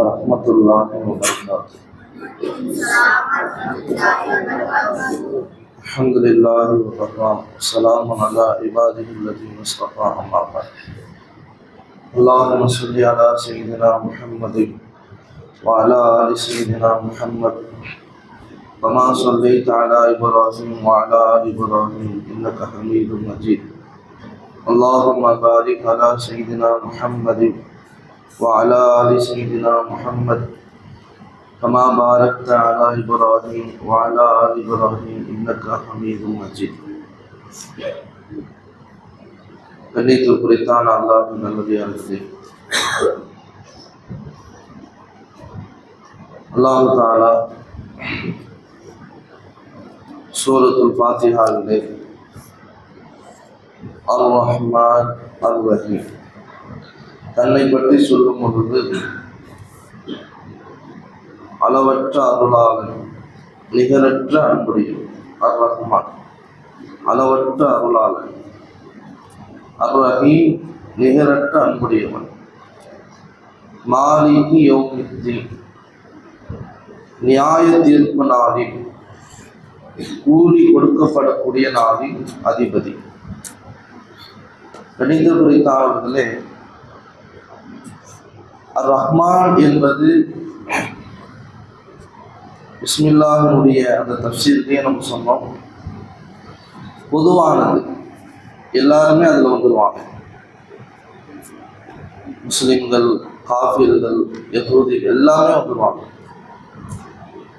ورحمة الله وبركاته. الحمد لله وكفى سلام على عباده الذين اصطفى أما بعد. اللهم صل على سيدنا محمد وعلى آل سيدنا محمد. كما صليت على إبراهيم وعلى آل إبراهيم إنك حميد مجيد. اللهم بارك على سيدنا محمد وعلى آل سيدنا محمد كما باركت على إبراهيم وعلى آل إبراهيم إنك حميد مجيد. أني تقرتان الله من الذي أنزل اللہ تعالیٰ سورة الفاتحہ الرحمن الرحیم۔ தன்னை பற்றி சொல்லும் பொழுது அளவற்ற அருளாளன் நிகரற்ற அன்புடையும் அர் ரஹ்மான் அளவற்ற அருளாளன் அர் ரஹீம் நிகரற்ற அன்புடையவன். மாலிகி யோகித்தீன் நியாய தீர்ப்பு நாளில் கூலி கொடுக்கப்படக்கூடிய நாளின் அதிபதி. கணித குறித்தாளர்களே அர் ரஹ்மான் என்பது பிஸ்மில்லாஹினுடைய அந்த தப்சீர்லேயே நம்ம சொன்னோம். பொதுவானது. எல்லாருமே அதில் வந்துடுவாங்க முஸ்லிம்கள் காஃபிர்கள் யகூதி எல்லாமே வந்துடுவாங்க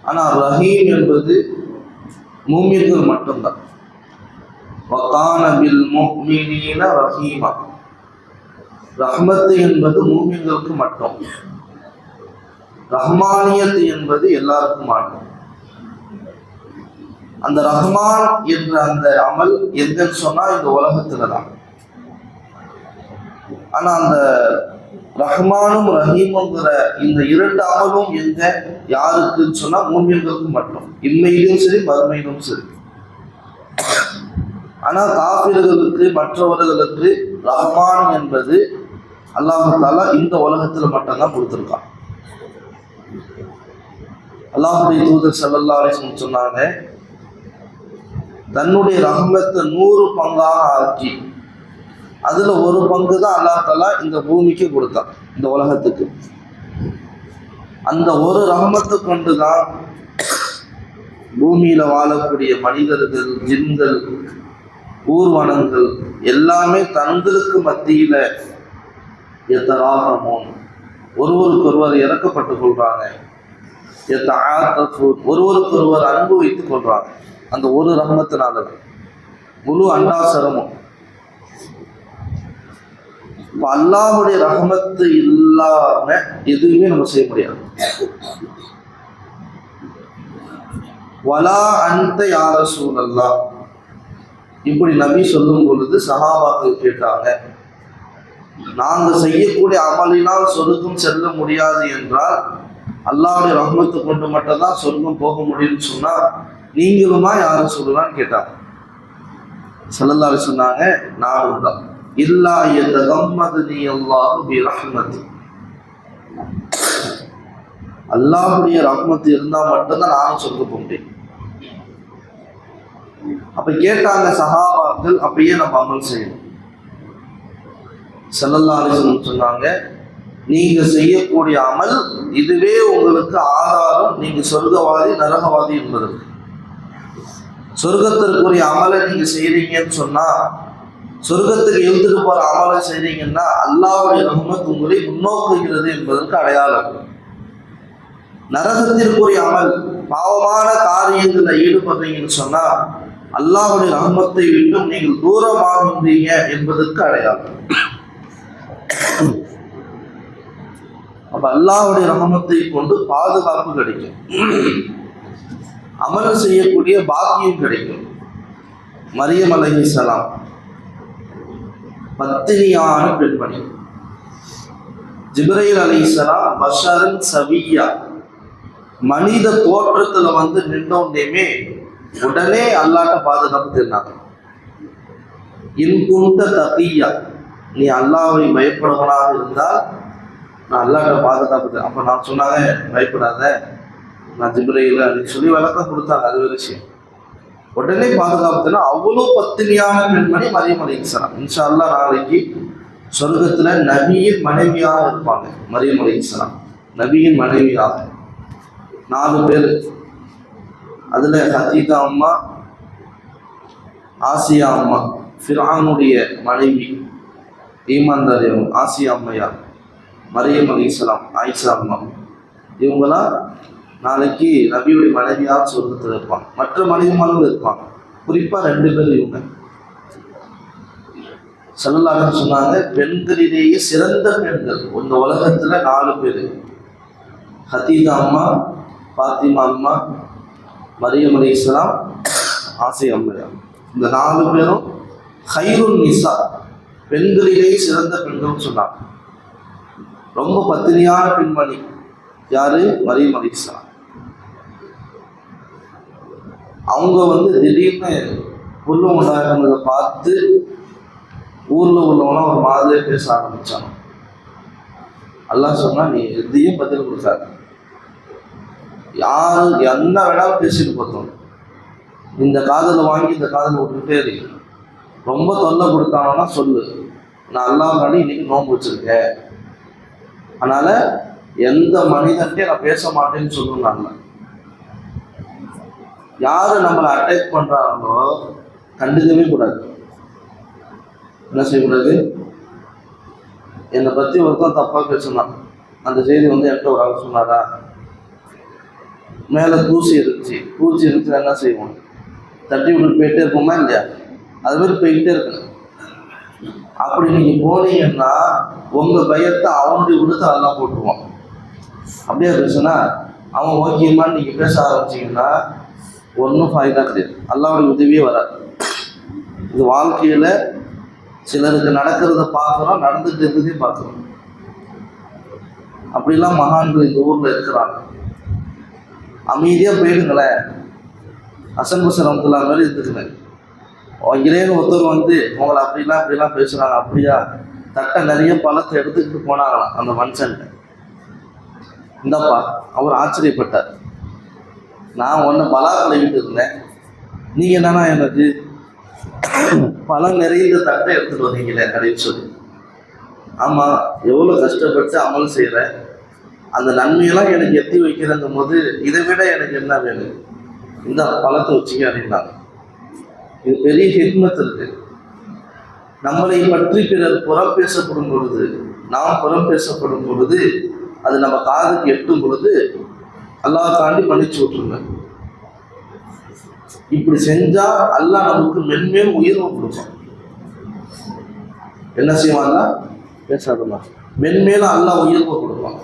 ஆனால் ரஹீம் என்பது மூமியர்கள் மட்டும்தான். வக்கான பில் ரஹீமா. ரஹ்மத்து என்பது மூமியங்களுக்கு மட்டும். ரஹ்மானியத்து என்பது எல்லாருக்கும் ஆகும் அந்த ரஹ்மான் என்ற அந்த அமல் எங்கன்னு சொன்னா இந்த உலகத்துல தான் ஆனா அந்த ரஹ்மானும் ரஹீமுங்கிற இந்த இரண்டு அமலும் எங்க? யாருக்குன்னு சொன்னா மூமியங்களுக்கு மட்டும். இம்மையிலும் சரி மறுமையிலும் சரி. ஆனா காபிர்களுக்கு மற்றவர்களுக்கு ரஹ்மான் என்பது அல்லாஹு இந்த உலகத்துல மட்டும்தான் கொடுத்துருக்கான் அல்லாஹுடைய தூதர் சல்லல்லா அலிஸ்லம் சொன்னாங்க தன்னுடைய ரகமத்தை நூறு பங்காக ஆக்கி அதில் ஒரு பங்கு தான் அல்லாஹாலா இந்த பூமிக்கு கொடுத்தான் இந்த உலகத்துக்கு. அந்த ஒரு ரகமத்தை கொண்டு தான் பூமியில வாழக்கூடிய மனிதர்கள் ஜின்கள் ஊர்வனங்கள் எல்லாமே தங்களுக்கு மத்தியில எத்தராகமும் ஒருவருக்கொருவர் இறக்கப்பட்டு கொள்றாங்க. ஒருவருக்கொருவர் அன்பு வைத்துக் கொள்கிறாங்க அந்த ஒரு ரஹமத்தினால முழு அண்டாசரமும். இப்போ அல்லாஹுடைய ரகமத்து இல்லாம எதுவுமே நம்ம செய்ய முடியாது. வலா அந்த யார சூழல்லா இப்படி நபி சொல்லும் பொழுது சஹாபாக்கள் கேட்டாங்க நாங்கள் செய்யக்கூடிய அமலினால் சொர்க்கம் செல்ல முடியாது என்றால் அல்லாவுடைய ரஹமத்து கொண்டு மட்டும்தான் சொர்க்கம் போக முடியும்னு சொன்னால் நீங்களுமா யாரும் சொல்லலாம்னு கேட்டாங்க செல்லல்லாரு சொன்னாங்க நானும் தான். இல்லா எந்த கம்மது நீ எல்லாரும் பி ரஹ்மத். அல்லாஹுடைய ரஹ்மத்து இருந்தால் மட்டும்தான் நானும் சொல்ல போக முடியும். அப்ப கேட்டாங்க சஹாபாக்கள் அப்பயே நம்ம அமல் செய்யணும். செல்லல்லா சொன்னாங்க நீங்க செய்யக்கூடிய அமல் இதுவே உங்களுக்கு ஆதாரம் நீங்க சொர்க்கவாதி நரகவாதி என்பதற்கு சொர்க்கத்திற்குரிய அமலை நீங்க செய்றீங்கன்னு சொன்னா சொர்க்கத்துக்கு எழுத்துட்டு போற அமலை செய்றீங்கன்னா அல்லாவுடைய ரஹமத் உங்களை முன்னோக்குகிறது என்பதற்கு அடையாளம். நரகத்திற்குரிய அமல் பாவமான காரியத்தில் ஈடுபடுறீங்கன்னு சொன்னா அல்லாஹுடைய ரஹமத்தை விட்டும் நீங்கள் தூரமாகின்றீங்க என்பதற்கு அடையாளம். அப்ப அல்லாவுடைய ரஹமத்தை கொண்டு பாதுகாப்பு கிடைக்கும். அமல் செய்யக்கூடிய பாக்கியம் கிடைக்கும். மரியம் அலஹி சலாம் பத்தினியான பெண்மணி. ஜிப்ரைல் அலி சலாம் பஷரன் சவியா. மனித தோற்றத்துல வந்து நின்றோன்னே உடனே அல்லாட்ட பாதுகாப்பு தின்னாங்க இன்குண்ட தகியா நீ அல்லாவை பயப்படுவனாக இருந்தால் நான் அல்லாட்ட பாதுகாப்பு அப்போ நான் சொன்னாங்க பயப்படாத. நான் ஜிப்ரையில் அப்படின்னு சொல்லி விளக்கம் கொடுத்தாங்க. அது ஒரு விஷயம். உடனே பாதுகாப்புனா அவ்வளோ பத்தினியான பெண்மணி மரியம் அலிஸ்லாம் இன்ஷா அல்லா நாளைக்கு சொர்க்கத்துல நபியின் மனைவியாக இருப்பாங்க. மரியம் அலிஸ்லாம் நபியின் மனைவியாக. நாலு பேர். அதுல ஹதீகா அம்மா ஆசியா அம்மா ஃபிரானுடைய மனைவி ஈமான்தாரி ஆசியா அம்மையார். மரியம் அலிஸ்லாம் ஆயிஷா அம்மா. இவங்களாம் நாளைக்கு நபியுடைய மனைவியாக சொர்க்கத்தில் இருப்பாங்க. மற்ற மனிதமானவர்கள் இருப்பாங்க. குறிப்பாக ரெண்டு பேர் இவங்க. செல்லலாக சொன்னாங்க பெண்களிலேயே சிறந்த பெண்கள். இந்த உலகத்தில் நாலு பேர். ஹதீதா அம்மா பாத்திமா அம்மா மரியம் அலி இஸ்லாம் ஆசை அம்மையா. இந்த நாலு பேரும் ஹைருன் நிசா பெண்களிலேயே சிறந்த பெண்கள்னு சொன்னாங்க. ரொம்ப பத்தினியான பெண்மணி. யாரு? மரியம் அலிஸ்லாம் அவங்க வந்து திடீர்னு புல்லு உண்டாகிறத பார்த்து ஊர்ல உள்ளவங்களாம் ஒரு மாதிரியே பேச ஆரம்பிச்சாங்க. எல்லாம் சொன்னா நீ எதையும் பதில் கொடுக்காது. யாரு என்ன வேணாலும் பேசிட்டு பார்த்தோம் இந்த காதலை வாங்கி இந்த காதலை விட்டுக்கிட்டே இருக்கு ரொம்ப தொல்லை கொடுத்தாங்கன்னா சொல்லு. நான் அல்லாஹ் பண்ணி இன்னைக்கு நோன்பு வச்சிருக்கேன். அதனால எந்த மனிதன்ட்டே நான் பேச மாட்டேன்னு சொல்லுவாங்க. யாரு நம்மளை அட்டாக் பண்றாங்களோ கண்டுக்கவே கூடாது. என்ன செய்யக்கூடாது? என்னை பத்தி ஒருத்தன் தப்பா பேசினான். அந்த செய்தி வந்து என்கிட்ட ஒரு ஆள் சொன்னாரா? மேலே தூசி இருந்துச்சு. பூச்சி இருந்துச்சு என்ன செய்வோம்? தட்டி விட்டு போயிட்டே இருப்போமா இல்லையா? அது மாதிரி போய்கிட்டே இருக்கணும். அப்படி நீங்க போனீங்கன்னா உங்க பயத்தை அவனுடைய விடுத்து அதெல்லாம் போட்டுருவான். அப்படியே பேசுனா அவன் ஓகேமான்னு நீங்க பேச ஆரம்பிச்சீங்கன்னா ஒன்றும் ஃபாய்தா கிடையாது. அல்லாவுடைய உதவியே வராது. இது வாழ்க்கையில சிலருக்கு நடக்கிறத பார்க்குறோம் நடந்துட்டு இருக்கிறதையும் பார்க்குறோம். அப்படிலாம் மகான்கள் இந்த ஊரில் இருக்கிறாங்க. அமைதியாக போயிடுங்களேன். அசன் பசரமத்துல மாதிரி இருந்துக்குங்க. இறைவன் ஒருத்தர் வந்து உங்களை அப்படிலாம் அப்படிலாம் பேசுகிறாங்க அப்படியா? தட்டை நிறைய பழத்தை எடுத்துக்கிட்டு போனாங்களாம் அந்த மனுஷன்ட்ட இந்தப்பா அவர் ஆச்சரியப்பட்டார். நான் ஒன்று பலா கழுவிட்டு இருந்தேன் நீங்கள் என்னன்னா எனக்கு பழம் நிறைந்த தட்டை எடுத்துகிட்டு வந்தீங்களே அப்படின்னு சொல்லி. ஆமாம் எவ்வளோ கஷ்டப்பட்டு அமல் செய்கிறேன் அந்த நன்மையெல்லாம் எனக்கு எத்தி வைக்கிறங்கும் போது இதை விட எனக்கு என்ன வேணும்? இந்த பழத்தை வச்சுக்க அப்படின்னாங்க இது பெரிய ஹிக்மத் இருக்கு. நம்மளை பற்றி பிறர் புறம் பேசப்படும் பொழுது நாம் புறம் பேசப்படும் பொழுது அது நம்ம காதுக்கு எட்டும் பொழுது அல்லாஹ் தாண்டி மன்னிச்சு விட்டுருங்க. இப்படி செஞ்சா அல்லாஹ் நமக்கு மென்மேலும் உயர்வு கொடுப்பான். என்ன செய்வான்னா பேசாதமா மென்மேலும் அல்லாஹ் உயர்வு கொடுப்பான்.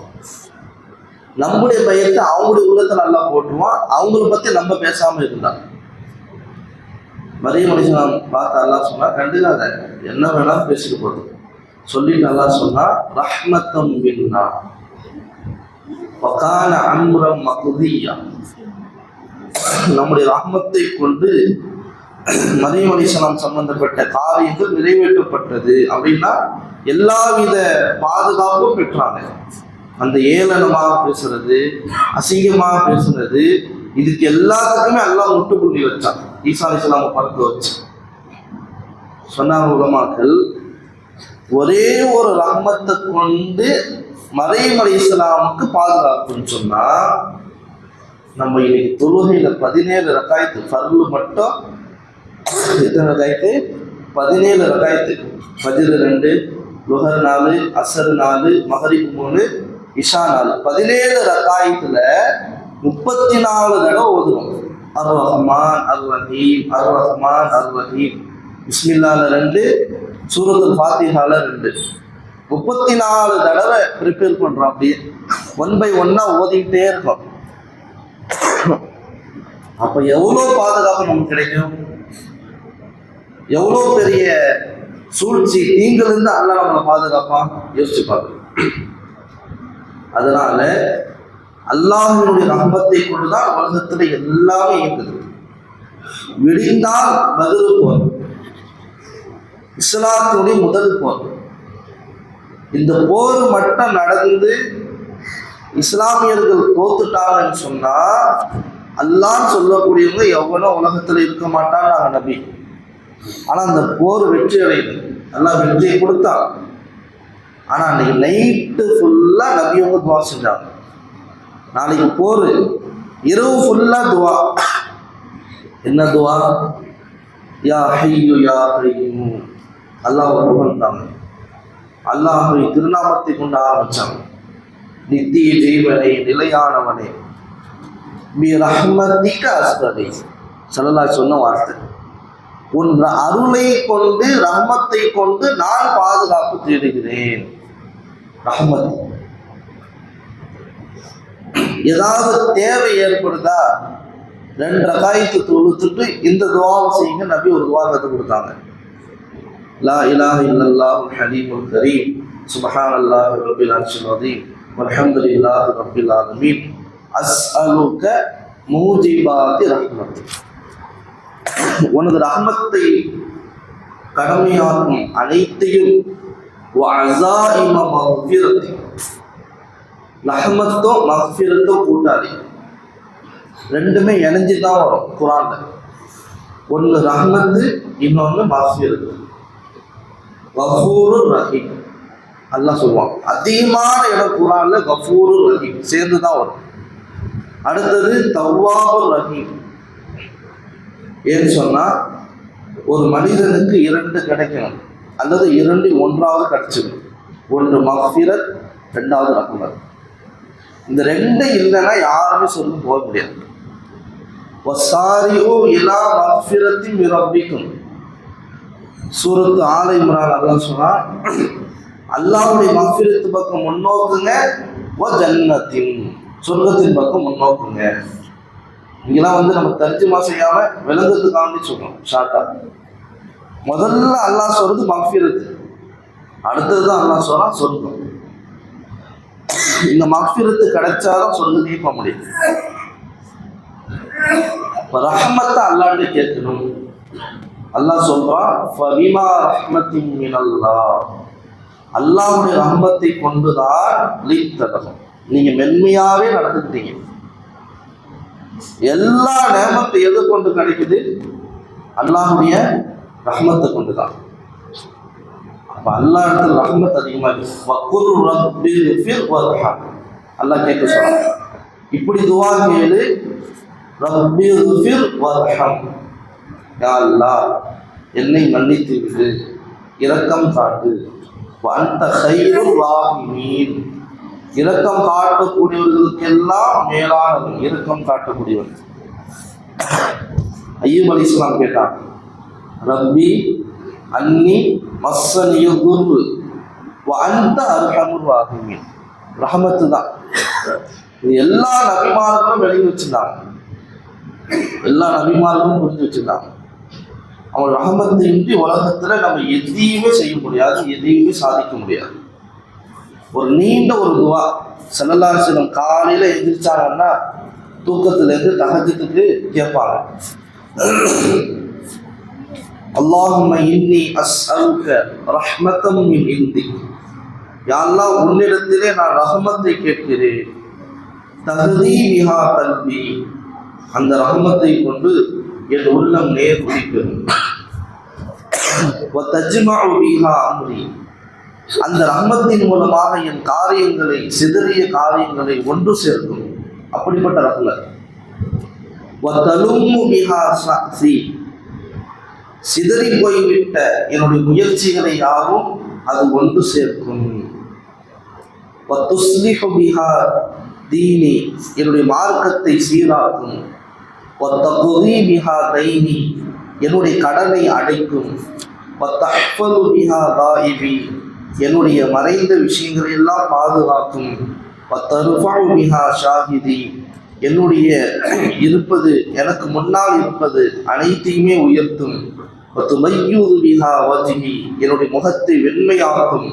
நம்முடைய பயத்தை அவங்களுடைய உள்ளத்துல நல்லா போட்டுருவான் அவங்கள பத்தி நம்ம பேசாம இருந்தான் மரிய மனுஷன் பார்த்து அல்லா சொன்னால் கண்டுக்காத என்ன வேணாலும் பேசிட்டு போதும் சொல்லிட்டு அல்லா சொன்னால் ரஹ்மத்தம் பின்னா வகான அன்புரம் மகுதியா. நம்முடைய ரஹ்மத்தை கொண்டு மரியம் அலிசலாம் சம்பந்தப்பட்ட காரியங்கள் நிறைவேற்றப்பட்டது அப்படின்னா எல்லாவித பாதுகாப்பும் பெற்றாங்க. அந்த ஏளனமாக பேசுறது அசிங்கமாக பேசுறது இதுக்கு எல்லாத்துக்குமே எல்லாம் முட்டுப்புள்ளி வச்சான். ஈசா அலிஸ்லாம பார்த்து வச்சு. சொன்னாங்க உலமாக்கள் ஒரே ஒரு ரஹ்மத்தை கொண்டு மறையம் அலி இஸ்லாமுக்கு பாதுகாப்புன்னு சொன்னா நம்ம இன்னைக்கு தொழுகையில பதினேழு ரகாயத்து ஃபர்லு மட்டும் எத்தனை ரகாயத்து பதினேழு ரகாயத்து ஃபஜ்ர் ரெண்டு லுகர் நாலு அசர் நாலு மகரி மூணு இஷா நாலு. பதினேழு ரகாயத்துல முப்பத்தி நாலு தடவை ஓதுவோம் அர் ரஹ்மான் அர் ரஹீம் அர் ரஹ்மான் அர் ரஹீம் பிஸ்மில்லால ரெண்டு சூரத்துல் ஃபாத்திஹால ரெண்டு. முப்பத்தி நாலு தடவை ப்ரிப்பேர் பண்ணுறோம் அப்படியே. ஒன் பை ஒன்னா ஓதிக்கிட்டே இருக்கோம். அப்போ எவ்வளோ பாதுகாப்பு நமக்கு கிடைக்கும்? எவ்வளோ பெரிய சூழ்ச்சி? நீங்கள் இருந்து அல்ல நம்மளை பாதுகாப்பான். யோசிச்சு பார்க்கணும் அதனால அல்லாஹினுடைய ரஹமத்தை கொண்டுதான் உலகத்துல எல்லாமே இயங்குது விடிந்தால் பதில் போர் இஸ்லாத்தினுடைய முதல் போர். இந்த போர் மட்டும் நடந்து இஸ்லாமியர்கள் தோத்துட்டாங்கன்னு சொன்னா அல்லான்னு சொல்லக்கூடியவங்க எவ்வளோ உலகத்துல இருக்க மாட்டான் நாங்கள் நபி. ஆனா அந்த போர் வெற்றி அடையுது. நல்லா வெற்றியை கொடுத்தான். ஆனா அன்னைக்கு நைட்டு ஃபுல்லா நபியவங்க துவா செஞ்சாங்க. நாளைக்கு போர். இரவு ஃபுல்லா துவா. என்ன துவா? யா ஹையு யா ஹையு அல்லாஹ் புகழ்ந்தாங்க அல்லாஹுவை திருநாமத்தை கொண்டு ஆரம்பித்தாங்க நித்திய தெய்வனை நிலையானவனே. மீ ரஹ்மதிக்க அஸ்வதை சல்லல்லா சொன்ன வார்த்தை. உன் அருளை கொண்டு ரஹ்மத்தை கொண்டு நான் பாதுகாப்பு தேடுகிறேன். ரஹ்மத். ஏதாவது தேவை ஏற்படுதா? ரெண்டு ரகாயத்து தொழுத்துட்டு இந்த துவாவை செய்யுங்க. நபி ஒரு துவா கற்றுக் கொடுத்தாங்க. லா இலாஹ இல்லல்லாஹு ஹலீமுல் கரீம். சுபஹான் அல்லாஹ் ரபில் அர்ஷில் அதீம் வல்ஹம்துலில்லாஹி ரப்பில் அஸ் அஸ்அலுக மூஜிபாதி ரஹ்மத். உனது ரஹ்மத்தை கடமையாக்கும் அனைத்தையும் வஅஸாயிம மக்ஃபிரத்தி ரஹ்மத்தோ மக்ஃபிரத்தோ கூட்டாளி. ரெண்டுமே இணைஞ்சு தான் வரும் குரான்ல. ஒன்று ரஹ்மத்து இன்னொன்று மக்ஃபிரத்து கஃபூரு ரஹீம். அல்லாஹ் சொல்லுவான். அதிகமான இடம் குரான்ல கஃபூரு ரஹீம். சேர்ந்து தான் வரும். அடுத்தது தவ்வாபு ரஹீம். ஏன்னு சொன்னால் ஒரு மனிதனுக்கு இரண்டு கிடைக்கணும். அல்லது இரண்டு ஒன்றாவது கிடைச்சிடும். ஒன்று மஃபிரத் ரெண்டாவது ரஹ்மத். இந்த ரெண்டு இல்லைன்னா யாருமே சொர்க்கம் போக முடியாது. வசாரியோ இலா மஃபிரத்தி மிரப்பிக்கும். சூரத்து ஆலை இம்ரான் அல்லாஹ் சொன்னா அல்லாவுடைய மஃபிரத்து பக்கம் முன்னோக்குங்க வ ஜன்னத்தின். சொர்க்கத்தின் பக்கம் முன்னோக்குங்க. இங்கெல்லாம் வந்து நம்ம தர்ஜுமா செய்யாம விலங்குறதுக்காண்டி சொல்றோம் ஷார்ட்டா முதல்ல அல்லாஹ் சொல்றது மஃபிரத்து அடுத்தது தான் அல்லாஹ் சொல்றான் சொர்க்கம். இந்த மஃபிரத்து கிடைச்சாதான் சொர்க்கத்தையும் போக முடியும். ரஹமத்தை அல்லாண்டு கேட்கணும். அல்லாஹ் சொல்றான் ஃபபிமா ரஹ்மத்தின் மினல்லாஹ் அல்லாஹ்வுடைய ரஹமத்தை கொண்டுதான் லீத்தகம் நீங்க மென்மையாவே நடந்துக்கிட்டீங்க. எல்லா நேமத்தை எது கொண்டு கிடைக்குது அல்லாஹுடைய ரஹமத்தை கொண்டு தான் அப்போ அல்லா இடத்துல ரஹ்மத் அதிகமாக இருக்கு. வக்குரு ஃபிர் வர்ஹம் அல்லாஹ் கேட்க சொல்றான். இப்படி துவா கேளு. ரப்பி ஃபிர் வர்ஹம் யா என்னை மன்னித்து விடு. இரக்கம் காட்டு. அந்த கைரும் ராஹிமீன். இரக்கம் காட்டக்கூடியவர்களுக்கெல்லாம் மேலானவன். இரக்கம் காட்டக்கூடியவன். ஐயம் அலி இஸ்லாம் கேட்டான். ரப்பி அன்னி மஸ்ஸனிய குரு அந்த அர்ஹமுர் ராஹிமீன். ரஹமத்து தான். இது எல்லா நபிமார்களும் வெளியே வச்சிருந்தாங்க. எல்லா நபிமார்களும் புரிஞ்சு வச்சிருந்தாங்க. அவன் ரஹமத்தின்றி உலகத்துல நம்ம எதையுமே செய்ய முடியாது எதையுமே சாதிக்க முடியாது. ஒரு நீண்ட ஒரு துவா. செல்லல்லார் செல்லம் காலையில எழுந்திரிச்சாங்கன்னா தூக்கத்துல இருந்து தகஜத்துக்கு கேட்பாங்க. அல்லாஹும் இன்னி அஸ்அலுக ரஹ்மத்தம் மின் இந்தி யாரெல்லாம் உன்னிடத்திலே நான் ரஹமத்தை கேட்கிறேன். தகுதி மிகா கல்வி அந்த ரஹமத்தை கொண்டு என் உள்ளம் நேர் பிடிக்கும் அந்த ரஹமத்தின் மூலமாக என் காரியங்களை சிதறிய காரியங்களை ஒன்று சேர்க்கும். அப்படிப்பட்ட ரஹ்மத். சிதறி போய்விட்ட என்னுடைய முயற்சிகளை யாரும் அது ஒன்று சேர்க்கும். வத்துஸ்லிஹு தீனி என்னுடைய மார்க்கத்தை சீராக்கும். பிஹா தைனி என்னுடைய கடனை அடைக்கும். பிஹா காயிபி என்னுடைய மறைந்த விஷயங்களை எல்லாம் பாதுகாக்கும். வத்தருஃபு பிஹா ஷாஹிதி என்னுடைய இருப்பது எனக்கு முன்னால் இருப்பது அனைத்தையுமே உயர்த்தும். பத்து மையூது விஹா வஜ்ஹி என்னுடைய முகத்தை வெண்மையாக்கும்.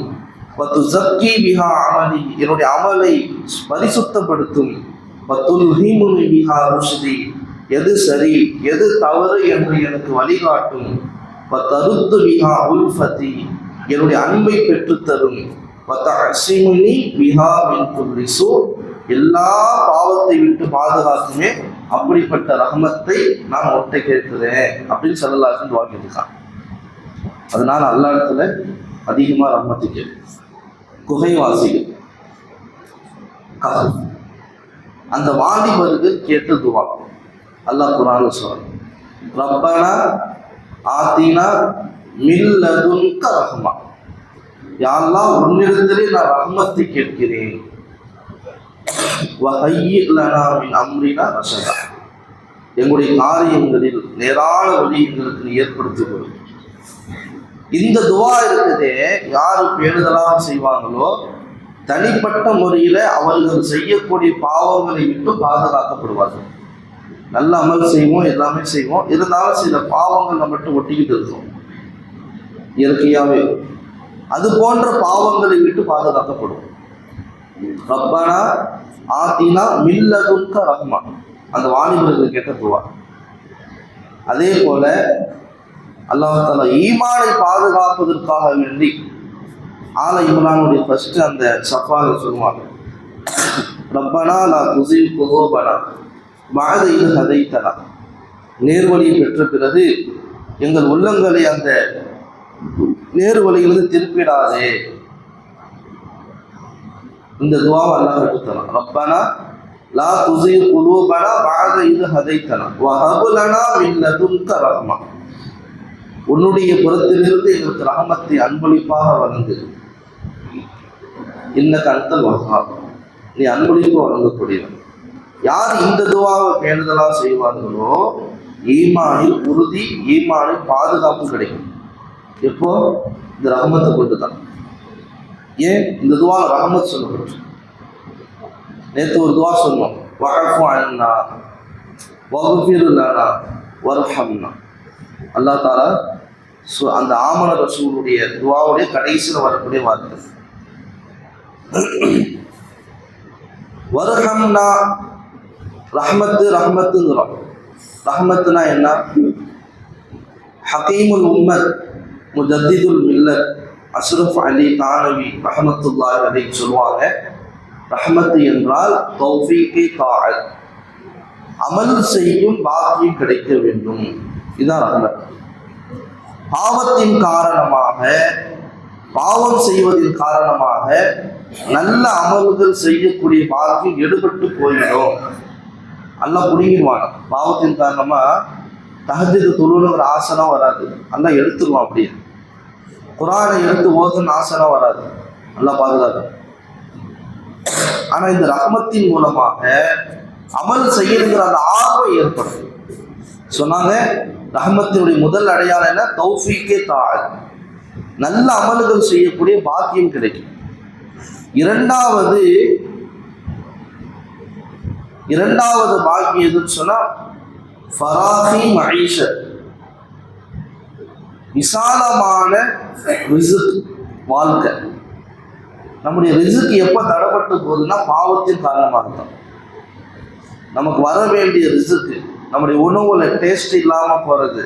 பத்து ஜக்கி விஹா அமலி என்னுடைய அமலை பரிசுத்தப்படுத்தும். பத்துல் ஹீமுனி விஹா ருஷ்தி எது சரி எது தவறு என்று எனக்கு வழிகாட்டும். பத்தருத்து விஹா உல்ஃபதி என்னுடைய அன்பை பெற்றுத்தரும். வத்தஅசிமுனி விஹா மின் குல்லி எல்லா பாவத்தை விட்டு பாதுகாக்குமே அப்படிப்பட்ட ரஹமத்தை நான் ஒட்டை கேட்கிறேன் அப்படின்னு சொல்லலாருன்னு துவா கேட்டுக்கான் அதனால அல்லா இடத்துல அதிகமா ரஹமத்தை கேட்கு குகைவாசிகள் கஹஃப். அந்த வாலிபர்கள் கேட்டு துவா. அல்லாஹ் குரான் சொல்றான் ரப்பனா ஆத்தினா மில்லதுன்க ரஹ்மா யாரெல்லாம் உன்னிடத்திலே நான் ரஹ்மத்தை கேட்கிறேன். வஹய்யி அம்ரினா எங்களுடைய காரியங்களில் நேரான வழி எங்களுக்கு நீ கொடு. இந்த துவா இருக்குதே யாரு பேணுதலாக செய்வாங்களோ தனிப்பட்ட முறையில் அவர்கள் செய்யக்கூடிய பாவங்களை விட்டு பாதுகாக்கப்படுவார்கள். நல்ல அமல் செய்வோம் எல்லாமே செய்வோம். இருந்தாலும் சில பாவங்கள் நம்மகிட்ட ஒட்டிக்கிட்டு இருக்கும். இயற்கையாகவே அது போன்ற பாவங்களை விட்டு பாதுகாக்கப்படும். ரப்பானா ஆத்தினா மில்லதுன்க ரஹ்மா. அந்த வாலிபர்கள் கேட்ட துவா. அதே போல அல்லாஹால ஈமானை பாதுகாப்பதற்காக வேண்டி ஆல இம்ரானுடைய ஃபர்ஸ்ட் அந்த சஃபால சொல்லுவாங்க. ரப்பனா லா துசி குலோபனா பாத இது ஹதைத்தனா. நேர்வழியை பெற்ற பிறகு எங்கள் உள்ளங்களை அந்த நேர்வழியிலிருந்து திருப்பிடாதே. இந்த துவாவை அல்லாஹ் எடுத்துத்தலாம் ரப்பனா லா துசி குலூபனா பாத இது ஹதைத்தனா. வஹபுலனா மின் லதுன்க ரஹ்மா. உன்னுடைய புறத்திலிருந்து எங்களுக்கு ரஹமத்தை அன்பளிப்பாக வழங்கு. இன்ன அந்தல் வஹாப். நீ அன்பளிப்பு வழங்கக்கூடியவன். யார் இந்த துவாவை பேணுதலாக செய்வார்களோ ஈமானில் உறுதி ஈமானில் பாதுகாப்பு கிடைக்கும். எப்போ? இந்த ரஹமத்தை கொண்டு தான் ஏன் இந்த துவா ரஹமத் சொல்லப்படும் நேற்று ஒரு துவா சொன்னோம். வகஃபு அண்ணா வகுஃபிரு லனா வர்ஹம்னா. அல்லாஹ் தாலா ஸோ அந்த ஆமன ரசூலுடைய துவாவுடைய கடைசியில் வரக்கூடிய வார்த்தை. வருஹம்னா ரஹ்மத்து ரஹ்மத்துங்கிறோம். ரஹ்மத்துனா என்ன? ஹக்கீமுல் உம்மத் முஜத்திதுல் மில்லத். அஸ்ரஃப் அலி தானவி ரஹமத்துல்லா அதை சொல்லுவாங்க ரஹமத்து என்றால் தௌஃபீகே தாழ் அமல் செய்யும் பாக்கியம் கிடைக்க வேண்டும். இதுதான் ரஹமத். பாவத்தின் காரணமாக பாவம் செய்வதின் காரணமாக நல்ல அமல்கள் செய்யக்கூடிய பாக்கியம் எடுபட்டு போயிடும். எல்லாம் புடிங்கிடுவாங்க பாவத்தின் காரணமா தகஜது தொழுணுங்கிற ஆசனம் வராது. எல்லாம் எடுத்துருவான் அப்படியே. குரானை எடுத்து ஓதுன்னு ஆசனம் வராது. நல்லா பாதுகாக்க ஆனா இந்த ரஹமத்தின் மூலமாக அமல் செய்யணுங்கிற அந்த ஆர்வம் ஏற்படும். சொன்னாங்க ரஹமத்தினுடைய முதல் அடையாளம் என்ன? தௌஃபீக்கே தாழ் நல்ல அமல்கள் செய்யக்கூடிய பாக்கியம் கிடைக்கும். இரண்டாவது இரண்டாவது பாக்கியம் எதுன்னு சொன்னா ஃபராஹி மஈஷத். விசாலமான ரிசுக் வாழ்க்கை. நம்முடைய ரிசுக்கு எப்போ தடப்பட்டு போகுதுன்னா பாவத்தின் காரணமாக தான் நமக்கு வர வேண்டிய ரிசுக்கு நம்முடைய உணவுல டேஸ்ட் இல்லாமல் போகிறது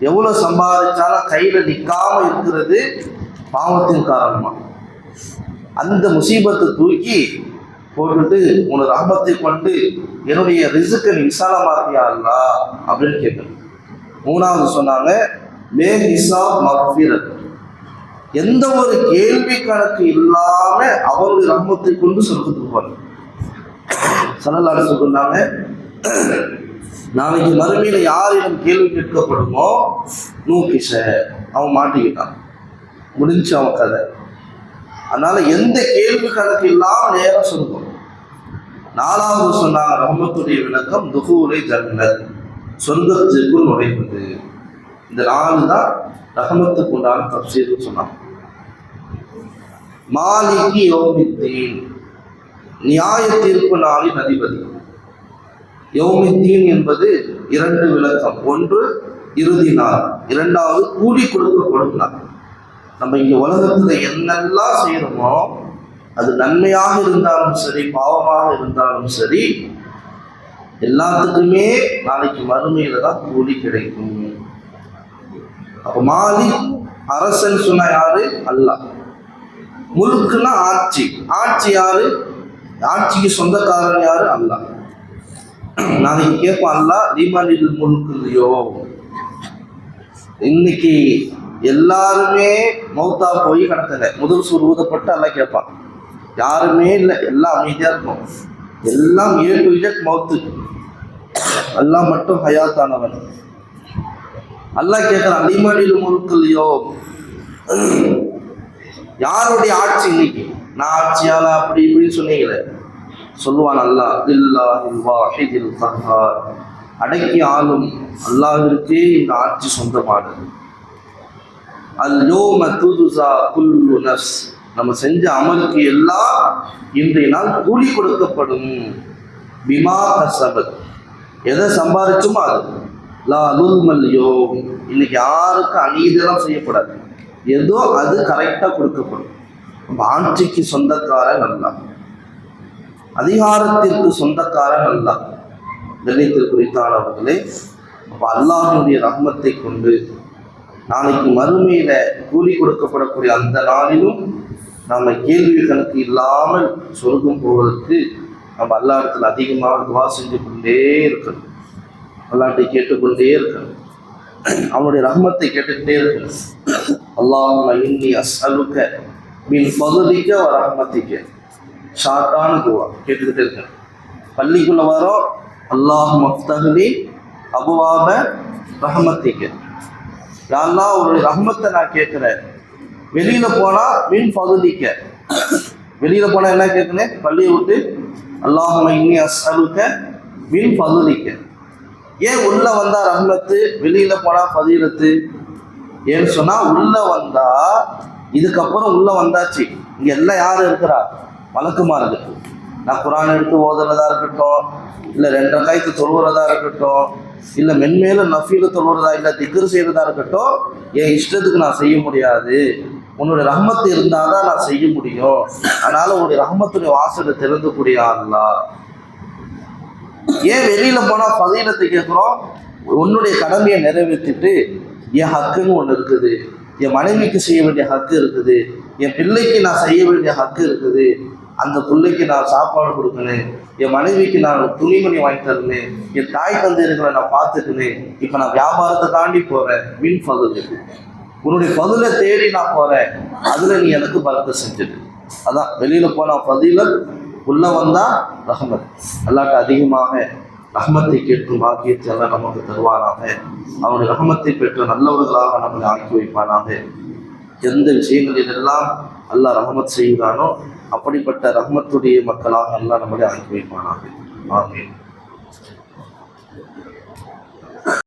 எவ்வளோ சம்பாதிச்சாலும் கையில் நிற்காமல் இருக்கிறது பாவத்தின் காரணமாக அந்த முசீபத்தை தூக்கி போட்டுட்டு உனக்கு ராமத்தை கொண்டு என்னுடைய ரிசுக்கை விசாலமாக்கியா அப்படின்னு கேட்டேன் மூணாவது சொன்னாங்க மே ஹிசாப் மஃபிரத் எந்த ஒரு கேள்வி கணக்கு இல்லாம அவருடைய ரம்மத்தை கொண்டு சொர்க்கத்துக்கு போறாங்க. சல்லல்லாஹு அலைஹி நாளைக்கு மறுமையில யாரிடம் கேள்வி கேட்கப்படுமோ நூக்கிஷ அவன் மாட்டிக்கிட்டான். முடிஞ்சு அவன் கதை. அதனால எந்த கேள்வி கணக்கு இல்லாம நேரம் சொல்லுவோம். நாலாவது சொன்னாங்க ரஹமத்துடைய விளக்கம் துகூரை ஜன்னத். சொர்க்கத்திற்குள் நுழைவது. இந்த நாலு தான் ரஹமத்துக்கு உண்டான தப்சீர்னு சொன்னாங்க மாலிகி யோமித்தீன் நியாய தீர்ப்பு நாளின் அதிபதி. யோமித்தீன் என்பது இரண்டு விளக்கம். ஒன்று இறுதி நாள் இரண்டாவது கூலி கொடுக்கப்படும் நாள். நம்ம இங்க உலகத்துல என்னெல்லாம் செய்யணுமோ அது நன்மையாக இருந்தாலும் சரி பாவமாக இருந்தாலும் சரி எல்லாத்துக்குமே நாளைக்கு மறுமையில தான் கூலி கிடைக்கும். அப்போ மாலிக் அரசன் சொன்ன யாரு? அல்லாஹ் முழுக்குன்னா ஆட்சி. ஆட்சி யாரு? ஆட்சிக்கு சொந்தக்காரன் யாரு? அல்லாஹ் நாளைக்கு கேட்போம் அல்லாஹ் லீமானில் முழுக்கு இல்லையோ? இன்னைக்கு எல்லாருமே மௌத்தா போய் கிடக்குங்க முதல் சூர் ஊதப்பட்டு எல்லாம் கேட்பான். யாருமே இல்லை எல்லாம் அமைதியாக இருக்கும் எல்லாம் ஏ டு இஜட் மௌத்து. எல்லாம் மட்டும் ஹயாத்தானவன். அல்லாஹ் கேட்குறான் அலிமணில் முழுக்கலையோ யாருடைய ஆட்சி இன்னைக்கு? நான் ஆட்சியால அப்படி இப்படின்னு சொன்னீங்களே. சொல்லுவான் அல்லாஹ் இல்லாஹில் வாஹிதில் கஹார். அடக்கி ஆளும் அல்லாஹிற்கே இந்த ஆட்சி சொந்தமானது. அல் யோம துதுசா குல்லு நஸ் நம்ம செஞ்ச அமலுக்கு எல்லாம் இன்றைய நாள் கூலி கொடுக்கப்படும். பிமா கசபத். எதை சம்பாதிச்சுமோ அது. லா அலுல்மல் இன்னைக்கு யாருக்கும் அநீதிலாம் செய்யப்படாது ஏதோ அது கரெக்டாக கொடுக்கப்படும். நம்ம ஆட்சிக்கு சொந்தக்காரன் அல்ல அதிகாரத்திற்கு சொந்தக்காரன் அல்ல கண்ணியத்தில் குறித்தானவர்களே அப்போ அல்லாஹனுடைய ரஹ்மத்தை கொண்டு நாளைக்கு மறுமையில கூலி கொடுக்கப்படக்கூடிய அந்த நாளிலும் நம்ம கேள்வி கணக்கு இல்லாமல் சொர்க்கம் போவதற்கு நம்ம அல்லா இடத்துல அதிகமாக துவா செஞ்சு கொண்டே இருக்கணும். அல்லாட்டை கேட்டுக்கொண்டே இருக்கணும். அவனுடைய ரஹ்மத்தை கேட்டுக்கிட்டே இருக்கணும். அல்லாஹ் இன்னி அசலுக்க மின் பகுதிக்க ஒரு ரஹ்மத்திக்க ஷார்ட்டான துவா கேட்டுக்கிட்டே இருக்கணும். பள்ளிக்குள்ளே வரோம் அல்லாஹ் மஃப்தகுதி அபுவாப ரஹமத்திக்க யாரெல்லாம் அவருடைய ரஹ்மத்தை நான் கேட்குறேன். வெளியில் போனால் மீன் பகுதிக்க வெளியில் போனால் என்ன கேட்குறேன்? பள்ளியை விட்டு அல்லாஹும இன்னி அசலுக்க மீன் பகுதிக்க ஏன் உள்ள வந்தா ரஹ்மத்து வெளியில போனா பதிலத்து ஏன்னு சொன்னா உள்ள வந்தா இதுக்கப்புறம் உள்ள வந்தாச்சு. இங்க எல்லாம் யாரு இருக்கிறா? வழக்குமார்கள் நான் குரான் எடுத்து ஓதுறதா இருக்கட்டும் இல்லை ரெண்டரை காய்க்கு தொழுவுறதா இருக்கட்டும் இல்லை மென்மேலும் நஃபீல தொழுவுறதா இல்லை திக்ரு செய்யறதா இருக்கட்டும் என் இஷ்டத்துக்கு நான் செய்ய முடியாது. உன்னுடைய ரஹ்மத்து இருந்தால் தான் நான் செய்ய முடியும். அதனால உன்னுடைய ரஹ்மத்துடைய வாசலை திறந்துக்கூடிய ஆள்லாம் ஏன் வெளியில போனா பதீனத்தை கேட்குறோம்? உன்னுடைய கடமையை நிறைவேற்றிட்டு என் ஹக்குன்னு ஒன்று இருக்குது. என் மனைவிக்கு செய்ய வேண்டிய ஹக்கு இருக்குது. என் பிள்ளைக்கு நான் செய்ய வேண்டிய ஹக்கு இருக்குது. அந்த பிள்ளைக்கு நான் சாப்பாடு கொடுக்கணும். என் மனைவிக்கு நான் துணிமணி வாங்கி தரணும். என் தாய் தந்தையர்களை நான் பார்த்துக்கணும். இப்போ நான் வியாபாரத்தை தாண்டி போகிறேன் மின் பகுதி. உன்னுடைய பதிலை தேடி நான் போகிறேன் அதில் நீ எனக்கு பலத்தை செஞ்சுடு அதான் வெளியில் போனால் பதிலல் உள்ளே வந்தால் ரஹமத். அல்லாட்ட அதிகமாக ரஹமத்தை கேட்கும் பாக்கியத்தை எல்லாம் நமக்கு தருவானாக. அவனுடைய ரஹமத்தை பெற்ற நல்லவர்களாக நம்மளை ஆக்கி வைப்பானாக. எந்த விஷயங்களிலெல்லாம் அல்லாஹ் ரஹமத் செய்கிறானோ அப்படிப்பட்ட ரஹமத்துடைய மக்களாக அல்லாஹ் நம்மளை ஆக்கி வைப்பானாக. ஆமீன்.